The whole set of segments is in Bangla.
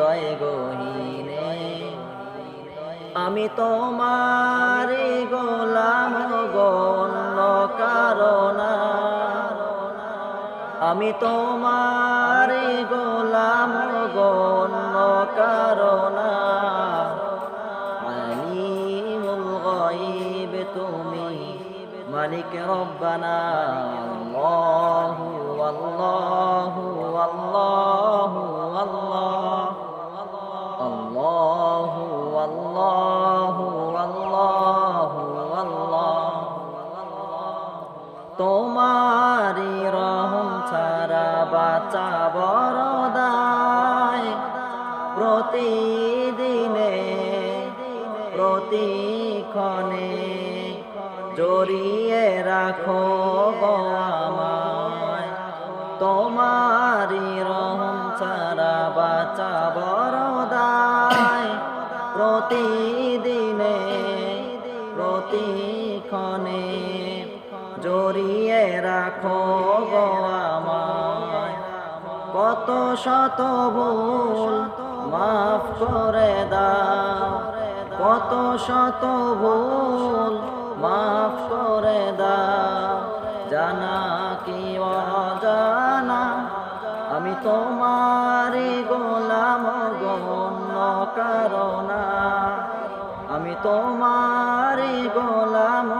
হৃদয় গহীনে। আমি তোমারি গোলাম গণ্য কারণা। আমি তোমারি গোলাম গণ্য কারণা। আলিমুল গাইব তুমি মালিক রব্বানা প্রতিদিনে, প্রতিক্ষণে জড়িয়ে রাখো আমায় তোমারি রহম ছাড়া বাঁচা বরদায় প্রতিদিনে, প্রতিক্ষণে জড়িয়ে রাখো আমায় কত শত ভুল মাফ করে দাও। কত শত ভুল মাফ করে দাও। জানা কি অজানা? আমি তোমারে গোলাম গণ্য কারণা। আমি তোমারে গোলাম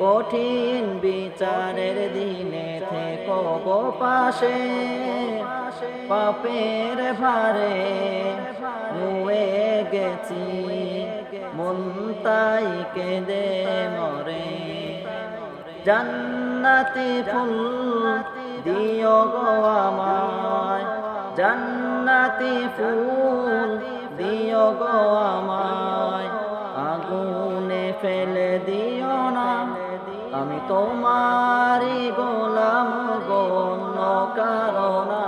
কঠিন বিচারের দিনে থেকো গো পাশে পাপের ভারে নুয়ে গেছি, মন তাই কেঁদে মরে। জান্নাতি ফুল দিও গো আমায়, জান্নাতি ফুল দিও গো আমায়। তোমারি গোলাম গণ্য কারণা।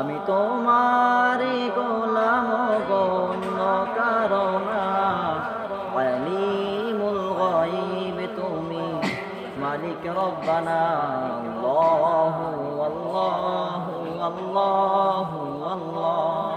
আমি তোমারি গোলাম গণ্য কারণা। আলিমুল গাইব তুমি মালিক রব্বানা। আল্লাহু আল্লাহু আল্লাহ।